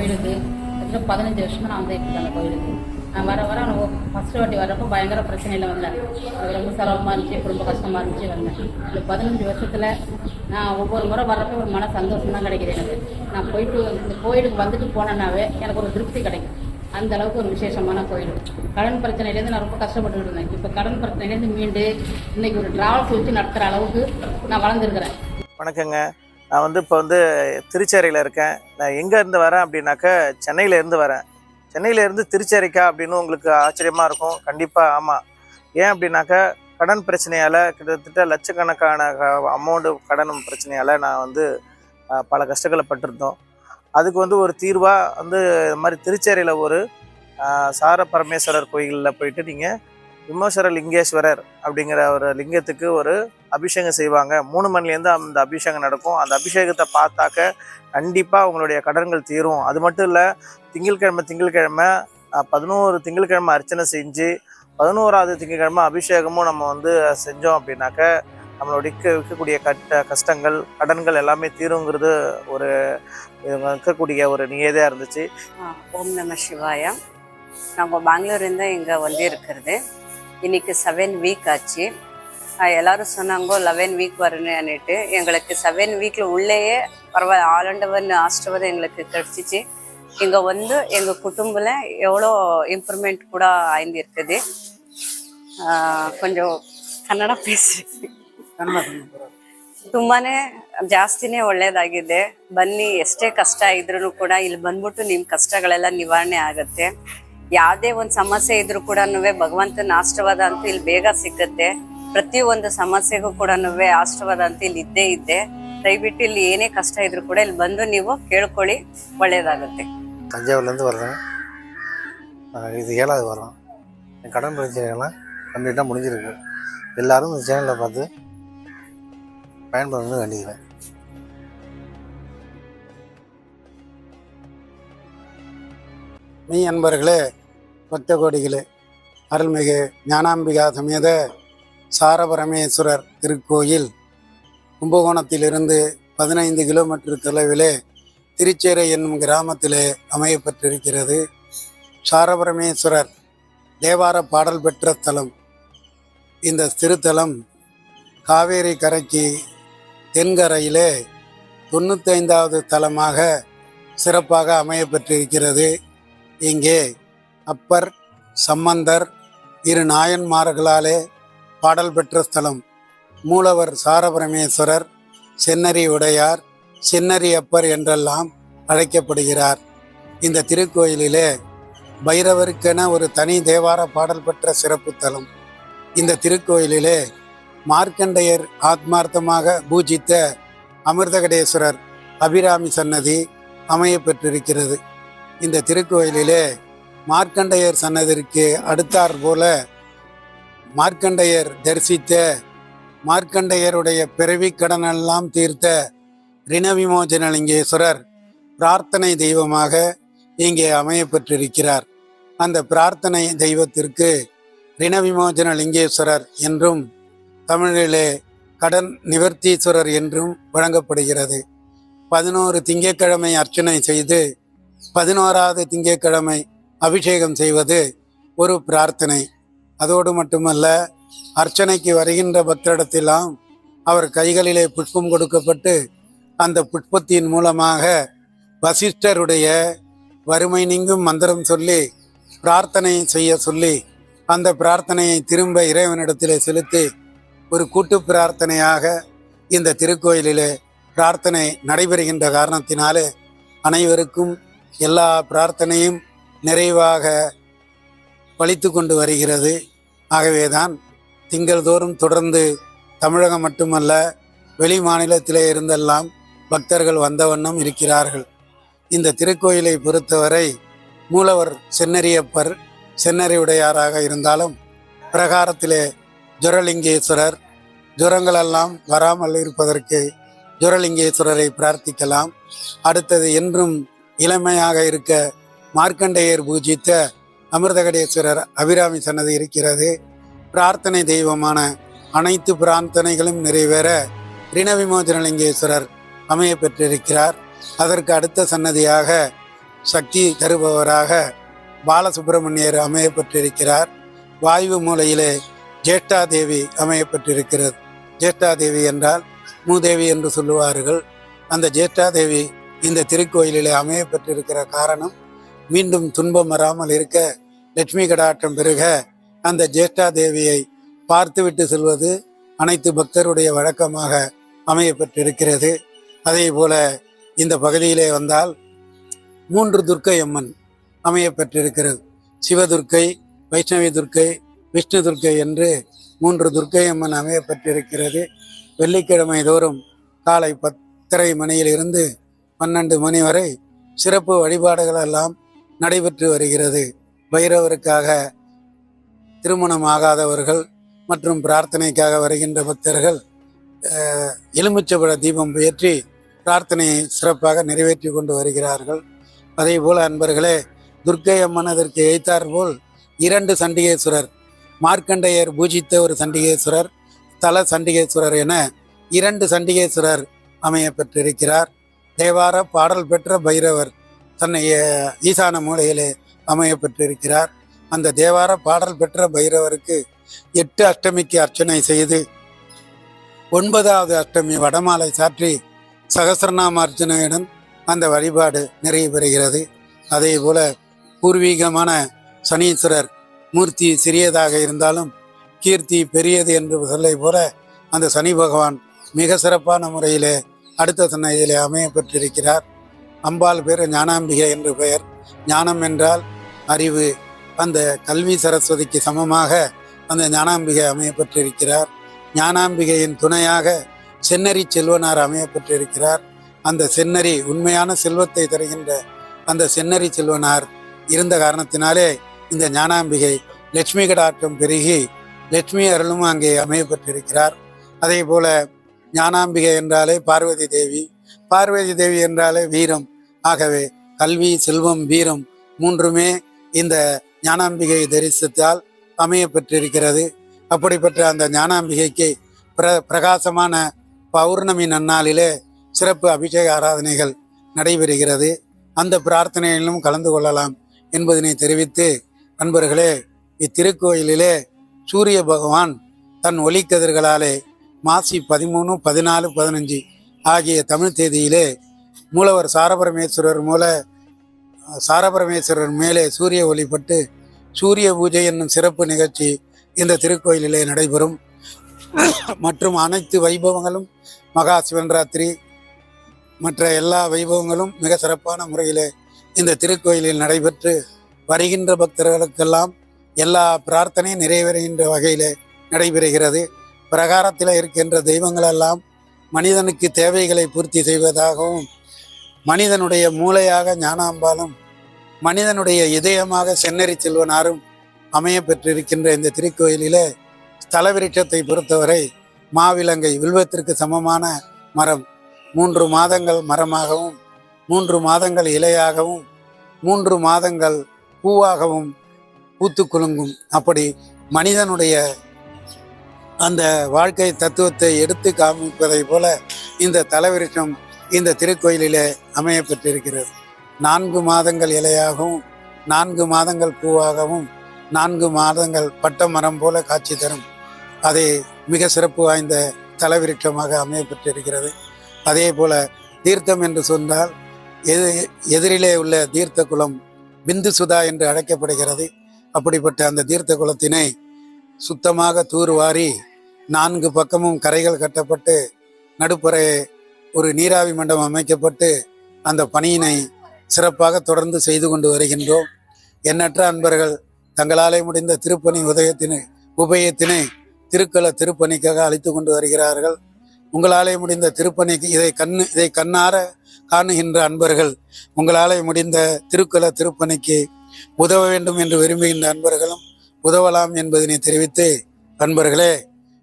கோயிலுக்கு கிட்டத்தட்ட பதினஞ்சு வருஷமா நான் வந்துட்டு அந்த கோயிலுக்கு நான் வர வர நான் ஃபஸ்ட்டு வாட்டி வரப்போ பயங்கர பிரச்சனையில் வந்தேன். அது ரொம்ப சிரமமா இருந்துச்சு ரொம்ப கஷ்டமாக இருந்துச்சு வந்தேன். இந்த பதினஞ்சு வருஷத்தில் நான் ஒவ்வொரு முறை வர்றப்போ ஒரு மன சந்தோஷம் தான் கிடைக்கிது எனக்கு. நான் போயிட்டு இந்த கோயிலுக்கு வந்துட்டு போனேன்னாவே எனக்கு ஒரு திருப்தி கிடைக்கும். அந்த அளவுக்கு ஒரு விசேஷமான கோயில். கடன் பிரச்சனையிலேருந்து நான் ரொம்ப கஷ்டப்பட்டுட்டு இருந்தேன். இப்போ கடன் பிரச்சனையிலேருந்து மீண்டு இன்னைக்கு ஒரு டிராவல்ஸ் வச்சு நடத்துகிற அளவுக்கு நான் வளர்ந்துருக்கிறேன். வணக்கங்க. நான் வந்து இப்போ வந்து திருச்சேரியில் இருக்கேன். நான் எங்கேருந்து வரேன் அப்படின்னாக்க சென்னையிலேருந்து வரேன். சென்னையிலேருந்து திருச்சேரிக்கா அப்படின்னு உங்களுக்கு ஆச்சரியமாக இருக்கும். கண்டிப்பாக ஆமாம் ஏன் அப்படின்னாக்க கடன் பிரச்சனையால் கிட்டத்தட்ட லட்சக்கணக்கான அமௌண்ட்டு கடன் பிரச்சனையால் நான் வந்து பல கஷ்டங்களை பட்டிருந்தோம். அதுக்கு வந்து ஒரு தீர்வாக வந்து இது மாதிரி திருச்சேரியில் ஒரு சார பரமேஸ்வரர் கோயிலில் போயிட்டு நீங்கள் விமோசர லிங்கேஸ்வரர் அப்படிங்கிற ஒரு லிங்கத்துக்கு ஒரு அபிஷேகம் செய்வாங்க. மூணு மணிலேருந்து அந்த அபிஷேகம் நடக்கும். அந்த அபிஷேகத்தை பார்த்தாக்க கண்டிப்பாக உங்களுடைய கடன்கள் தீரும். அது மட்டும் இல்லை திங்கட்கிழமை திங்கட்கிழமை பதினோரு திங்கட்கிழமை அர்ச்சனை செஞ்சு பதினோராவது திங்கட்கிழமை அபிஷேகமும் நம்ம வந்து செஞ்சோம் அப்படின்னாக்க நம்மளுடைய இருக்கக்கூடிய கட்ட கஷ்டங்கள் கடன்கள் எல்லாமே தீருங்கிறது ஒரு இவங்க இருக்கக்கூடிய ஒரு நியதியாக இருந்துச்சு. ஓம் நம சிவாயா. நாங்கள் பெங்களூர்லேருந்து இங்கே வந்து இருக்கிறது. இன்னைக்கு செவன் வீக் ஆச்சு ஆ, எல்லாரும் சொன்னாங்க லெவன் வீக் வரணுன்னுட்டு எங்களுக்கு செவன் வீக்கில் உள்ளேயே பரவாயில்ல ஆலண்டவன் ஆஸ்டவர் எங்களுக்கு கிடச்சிச்சு இங்கே வந்து எங்கள் குடும்பத்தில் எவ்வளோ ಇಂಪ್ರೂವ್ಮೆಂಟ್ ಕೂಡ ಆಯ್ದಿರ್ತದೆ ಕೊಂಚ ಕನ್ನಡ ಪೇಸಿ ತುಂಬಾನೇ ಜಾಸ್ತಿನೇ ಒಳ್ಳೇದಾಗಿದೆ ಬನ್ನಿ ಎಷ್ಟೇ ಕಷ್ಟ ಇದ್ರೂ ಕೂಡ ಇಲ್ಲಿ ಬಂದ್ಬಿಟ್ಟು ನಿಮ್ ಕಷ್ಟಗಳೆಲ್ಲ ನಿವಾರಣೆ ಆಗತ್ತೆ ಯಾವ್ದೇ ಒಂದ್ ಸಮಸ್ಯೆ ಇದ್ರೂ ಕೂಡ ಭಗವಂತನ ಆಶೀರ್ವಾದ ಅಂತೂ ಇಲ್ಲಿ ಬೇಗ ಸಿಕ್ಕತ್ತೆ ಪ್ರತಿ ಒಂದು ಸಮಸ್ಯೆಗೂ ಕೂಡ ಆಶೀರ್ವಾದ ಅಂತ ಇಲ್ಲಿ ಇದ್ದೇ ಇದೆ ದಯವಿಟ್ಟು ಇಲ್ಲಿ ಏನೇ ಕಷ್ಟ ಇದ್ರೂ ಕೂಡ ಇಲ್ಲಿ ಬಂದು ನೀವು ಕೇಳ್ಕೊಳ್ಳಿ ಒಳ್ಳೇದಾಗುತ್ತೆ தஞ்சாவூர்லேருந்து வர்றேன் நான் இது ஏழாவது வரோம் என் கடன் பிரச்சனைகள்லாம் கம்ப்ளீட்டாக முடிஞ்சிருக்கு எல்லாரும் இந்த சேனலை பார்த்து பயன்படணும்னு வேண்டிக்கிறேன் மெய் அன்பர்களே பக்த கோடிகளே. அருள்மிகு ஞானாம்பிகா சமேத சாரபரமேஸ்வரர் திருக்கோயில் கும்பகோணத்திலிருந்து பதினைந்து கிலோமீட்டர் தொலைவிலே திருச்சேரை என்னும் கிராமத்திலே அமையப்பட்டிருக்கிறது சாரபரமேஸ்வரர் தேவார பாடல் பெற்ற தலம். இந்த திருத்தலம் காவேரி கரைக்கு தென்கரையிலே தொண்ணூத்தைந்தாவது தலமாக சிறப்பாக அமையப்பட்டிருக்கிறது இங்கே அப்பர் சம்பந்தர் இரு நாயன்மார்களாலே பாடல் பெற்ற ஸ்தலம். மூலவர் சாரபரமேஸ்வரர் சென்னரி உடையார் சென்னரி அப்பர் என்றெல்லாம் அழைக்கப்படுகிறார். இந்த திருக்கோயிலிலே பைரவருக்கென ஒரு தனி தேவார பாடல் பெற்ற சிறப்பு தலம். இந்த திருக்கோயிலிலே மார்க்கண்டையர் ஆத்மார்த்தமாக பூஜித்த அமிர்தகடேஸ்வரர் அபிராமி சன்னதி அமையப்பெற்றிருக்கிறது இந்த திருக்கோயிலிலே மார்க்கண்டையர் சன்னதிற்கு அடுத்தார் போல மார்க்கண்டையர் தரிசித்த மார்க்கண்டையருடைய பிறவிக் கடனெல்லாம் தீர்த்த ரிணவிமோசனலிங்கேஸ்வரர் பிரார்த்தனை தெய்வமாக இங்கே அமையப்பெற்றிருக்கிறார். அந்த பிரார்த்தனை தெய்வத்திற்கு ரிணவிமோஜன லிங்கேஸ்வரர் என்றும் தமிழிலே கடன் நிவர்த்தீஸ்வரர் என்றும் வழங்கப்படுகிறது. பதினோரு திங்கட்கிழமை அர்ச்சனை செய்து பதினோராவது திங்கட்கிழமை அபிஷேகம் செய்வது ஒரு பிரார்த்தனை. அதோடு மட்டுமல்ல அர்ச்சனைக்கு வருகின்ற பக்தரிடத்திலாம் அவர் கைகளிலே புஷ்பம் கொடுக்கப்பட்டு அந்த புஷ்பத்தின் மூலமாக வசிஷ்டருடைய வறுமை நீங்கும் மந்திரம் சொல்லி பிரார்த்தனை செய்ய சொல்லி அந்த பிரார்த்தனையை திரும்ப இறைவனிடத்திலே செலுத்தி ஒரு கூட்டு பிரார்த்தனையாக இந்த திருக்கோயிலிலே பிரார்த்தனை நடைபெறுகின்ற காரணத்தினாலே அனைவருக்கும் எல்லா பிரார்த்தனையும் நிறைவாக பலித்து கொண்டு வருகிறது. ஆகவேதான் திங்கள்தோறும் தொடர்ந்து தமிழகம் மட்டுமல்ல வெளி மாநிலத்திலே இருந்தெல்லாம் பக்தர்கள் வந்த வண்ணம் இருக்கிறார்கள். இந்த திருக்கோயிலை பொறுத்தவரை மூலவர் சென்னரியப்பர் சென்னறியுடையாராக இருந்தாலும் பிரகாரத்திலே ஜுரலிங்கேஸ்வரர் ஜுரங்களெல்லாம் வராமல் இருப்பதற்கு ஜுரலிங்கேஸ்வரரை பிரார்த்திக்கலாம். அடுத்தது என்றும் இளமையாக இருக்க மார்க்கண்டேயர் பூஜித்த அமிர்தகடேஸ்வரர் அபிராமி சன்னதி இருக்கிறது. பிரார்த்தனை தெய்வமான அனைத்து பிரார்த்தனைகளும் நிறைவேற ரிணவிமோஜனலிங்கேஸ்வரர் அமைய பெற்றிருக்கிறார். அதற்கு அடுத்த சன்னதியாக சக்தி தருபவராக பாலசுப்பிரமணியர் அமையப்பட்டிருக்கிறார் வாயு மூலையிலே ஜேஷ்டா தேவி பெற்றிருக்கிறது. ஜேஷ்டா தேவி என்றால் மூதேவி என்று சொல்லுவார்கள். அந்த ஜேஷ்டா தேவி இந்த திருக்கோயிலிலே பெற்றிருக்கிற காரணம் மீண்டும் துன்பம் வராமல் இருக்க லட்சுமி கடாட்டம் பெருக. அந்த ஜேஷ்டா தேவியை பார்த்துவிட்டு செல்வது அனைத்து பக்தருடைய வழக்கமாக அமையப்பட்டிருக்கிறது. அதே போல இந்த பகுதியிலே வந்தால் மூன்று துர்க்கை அம்மன் அமையப்பட்டிருக்கிறது. சிவதுர்க்கை வைஷ்ணவி துர்க்கை விஷ்ணு துர்க்கை என்று மூன்று துர்க்கை அம்மன் அமையப்பட்டிருக்கிறது. வெள்ளிக்கிழமை தோறும் காலை பத்தரை மணியிலிருந்து பன்னெண்டு மணி வரை சிறப்பு வழிபாடுகள் எல்லாம் நடைபெற்று வருகிறது. பைரவருக்காக திருமணம் ஆகாதவர்கள் மற்றும் பிரார்த்தனைக்காக வருகின்ற பக்தர்கள் அஹ், எலுமிச்சபழ தீபம் ஏற்றி பிரார்த்தனையை சிறப்பாக நிறைவேற்றி கொண்டு வருகிறார்கள். அதேபோல அன்பர்களே துர்க்கை அம்மனதற்கு எய்த்தார் போல் இரண்டு சண்டிகேஸ்வரர் மார்க்கண்டேயர் பூஜித்த ஒரு சண்டிகேஸ்வரர் தல சண்டிகேஸ்வரர் என இரண்டு சண்டிகேஸ்வரர் அமைய பெற்றிருக்கிறார் தேவார பாடல் பெற்ற பைரவர் தன்னை ஈசான மூலையிலே அமைய பெற்றிருக்கிறார் அந்த தேவார பாடல் பெற்ற பைரவருக்கு எட்டு அஷ்டமிக்கு அர்ச்சனை செய்து ஒன்பதாவது அஷ்டமி வடமாலை சாற்றி சகசிரநாம அர்ச்சனையுடன் அந்த வழிபாடு நிறைவு பெறுகிறது. அதே போல பூர்வீகமான சனீஸ்வரர் மூர்த்தி சிறியதாக இருந்தாலும் கீர்த்தி பெரியது என்று சொல்லை போல அந்த சனி பகவான் மிக சிறப்பான முறையிலே அடுத்த சன்னதியிலே அமைய பெற்றிருக்கிறார் அம்பாள் பேர் ஞானாம்பிகை என்று பெயர். ஞானம் என்றால் அறிவு. அந்த கல்வி சரஸ்வதிக்கு சமமாக அந்த ஞானாம்பிகை அமையப்பட்டிருக்கிறார் ஞானாம்பிகையின் துணையாக சென்னறி செல்வனார் அமையப்பட்டிருக்கிறார் அந்த சென்னறி உண்மையான செல்வத்தை தருகின்ற அந்த சென்னறி செல்வனார் இருந்த காரணத்தினாலே இந்த ஞானாம்பிகை லட்சுமி கடாட்டம் பெருகி லட்சுமி அருளும் அங்கே அமையப்பட்டிருக்கிறார் அதே போல ஞானாம்பிகை என்றாலே பார்வதி தேவி. பார்வதி தேவி என்றாலே வீரம். ஆகவே கல்வி செல்வம் வீரம் மூன்றுமே இந்த ஞானாம்பிகை தரிசித்தால் அமைய பெற்றிருக்கிறது அப்படிப்பட்ட அந்த ஞானாம்பிகைக்கு பிர பிரகாசமான பௌர்ணமி நன்னாளிலே சிறப்பு அபிஷேக ஆராதனைகள் நடைபெறுகிறது. அந்த பிரார்த்தனையிலும் கலந்து கொள்ளலாம் என்பதனை தெரிவித்து நண்பர்களே இத்திருக்கோயிலிலே சூரிய பகவான் தன் ஒளிக்கதிர்களாலே மாசி பதிமூணு பதினாலு பதினஞ்சு ஆகிய தமிழ் தேதியிலே மூலவர் சாரபரமேஸ்வரர் மூல சாரபரமேஸ்வரர் மேலே சூரிய ஒளிப்பட்டு சூரிய பூஜை என்னும் சிறப்பு நிகழ்ச்சி இந்த திருக்கோயிலிலே நடைபெறும். மற்றும் அனைத்து வைபவங்களும் மகா சிவன்ராத்திரி மற்ற எல்லா வைபவங்களும் மிக சிறப்பான முறையிலே இந்த திருக்கோயிலில் நடைபெற்று வருகின்ற பக்தர்களுக்கெல்லாம் எல்லா பிரார்த்தனையும் நிறைவேறுகின்ற வகையிலே நடைபெறுகிறது. பிரகாரத்தில் இருக்கின்ற தெய்வங்களெல்லாம் மனிதனுக்கு தேவைகளை பூர்த்தி செய்வதாகவும் மனிதனுடைய மூளையாக ஞானாம்பாலும் மனிதனுடைய இதயமாக சென்னறி செல்வனாரும் அமைய பெற்றிருக்கின்ற இந்த திருக்கோயிலிலே ஸ்தல விருட்சத்தை பொறுத்தவரை மாவிலங்கை வில்வத்திற்கு சமமான மரம். மூன்று மாதங்கள் மரமாகவும் மூன்று மாதங்கள் இலையாகவும் மூன்று மாதங்கள் பூவாகவும் பூத்து குலுங்கும். அப்படி மனிதனுடைய அந்த வாழ்க்கை தத்துவத்தை எடுத்து காமிப்பதை போல இந்த தலவிருஷம் இந்த திருக்கோயிலிலே அமைய பெற்றிருக்கிறது. நான்கு மாதங்கள் இலையாகவும் நான்கு மாதங்கள் பூவாகவும் நான்கு மாதங்கள் பட்ட மரம் போல காட்சி தரும். அதை மிக சிறப்பு வாய்ந்த தலவிருட்சமாக அமைய பெற்றிருக்கிறது. அதே போல தீர்த்தம் என்று சொன்னால் எது எதிரிலே உள்ள தீர்த்த குளம் பிந்து சுதா என்று அழைக்கப்படுகிறது. அப்படிப்பட்ட அந்த தீர்த்த குளத்தினை சுத்தமாக தூர்வாரி நான்கு பக்கமும் கரைகள் கட்டப்பட்டு நடுப்புற ஒரு நீராவி மண்டபம் அமைக்கப்பட்டு அந்த பணியினை சிறப்பாக தொடர்ந்து செய்து கொண்டு வருகின்றோம். எண்ணற்ற அன்பர்கள் தங்களாலே முடிந்த திருப்பணி உதயத்தினை உபயத்தினை திருக்கல திருப்பணிக்காக அழைத்து கொண்டு வருகிறார்கள். உங்களாலே முடிந்த திருப்பணிக்கு இதை கண்ணு இதை கண்ணார காணுகின்ற அன்பர்கள் உங்களாலே முடிந்த திருக்கல திருப்பணிக்கு உதவ வேண்டும் என்று விரும்புகின்ற அன்பர்களும் உதவலாம் என்பதனை தெரிவித்து அன்பர்களே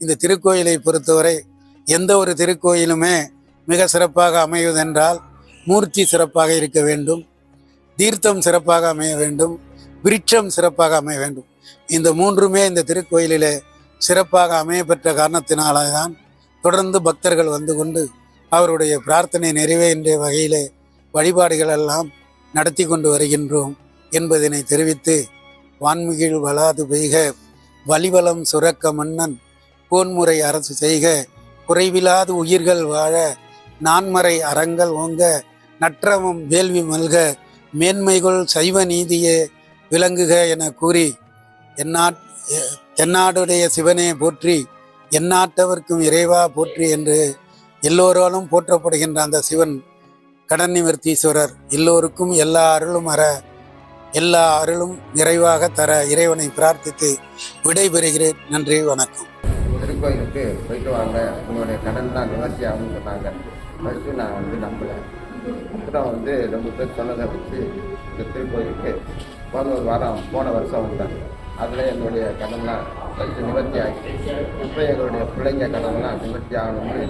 இந்த திருக்கோயிலை பொறுத்தவரை எந்த ஒரு திருக்கோயிலுமே மிக சிறப்பாக அமைவதென்றால் மூர்த்தி சிறப்பாக இருக்க வேண்டும் தீர்த்தம் சிறப்பாக அமைய வேண்டும் விருட்சம் சிறப்பாக அமைய வேண்டும். இந்த மூன்றுமே இந்த திருக்கோயிலிலே சிறப்பாக அமைய பெற்ற காரணத்தினாலே தான் தொடர்ந்து பக்தர்கள் வந்து கொண்டு அவருடைய பிரார்த்தனை நிறைவேறிய வகையிலே வழிபாடுகள் எல்லாம் நடத்தி கொண்டு வருகின்றோம் என்பதனை தெரிவித்து வான்மிகிழ் வளாது பெய்க வலிவலம் சுரக்க மன்னன் போன்முறை அரசு செய்க. குறைவிலாது உயிர்கள் வாழ. நான்மறை அறங்கள் ஓங்க. நற்றவம் வேள்வி மல்க. மேன்மைகள் சைவ நீதியே விளங்குக என கூறி. எந்நாட் எ- தென்னாடுடைய சிவனே போற்றி. எந்நாட்டவர்க்கும் இறைவா போற்றி என்று எல்லோராலும் போற்றப்படுகின்ற அந்த சிவன் கடன் நிவர்த்தீஸ்வரர் எல்லோருக்கும் எல்லா அருளும் அற. எல்லா அருளும் நிறைவாக தர இறைவனை பிரார்த்தித்து விடைபெறுகிறேன். நன்றி வணக்கம். கோயிலுக்கு போயிட்டு வாங்க. உங்களுடைய கடன் தான் நிவர்த்தி ஆகும்னு சொன்னாங்க. ஃபஸ்ட்டு நான் வந்து நம்பலை. அப்புறம் வந்து ரொம்ப பேர் சொன்னதை வச்சு இந்த திருக்கோயிலுக்கு போன ஒரு வாரம் போன வருஷம் வந்தேன். அதில் என்னுடைய கடன்லாம் ஃபஸ்ட்டு நிவர்த்தி ஆகிடுச்சு இப்போ எங்களுடைய பிள்ளைங்க கடன்லாம் நிவர்த்தி ஆகணும்னு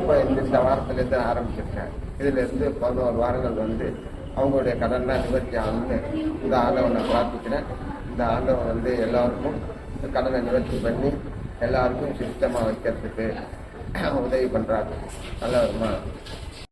இப்போ இந்த வாரத்துலேருந்து ஆரம்பிச்சிருக்கேன். இதிலேருந்து பதினோரு வாரங்கள் வந்து அவங்களுடைய கடன்லாம் நிவர்த்தி ஆகணும்னு இந்த ஆண்டவனை பிரார்த்திக்கிறேன். இந்த ஆண்டவன் வந்து எல்லாருக்கும் கடனை நிவர்த்தி பண்ணி எல்லாருக்கும் சுத்தமாக வைக்கிறதுக்கு உதவி பண்ணுறாங்க நல்ல விதமாக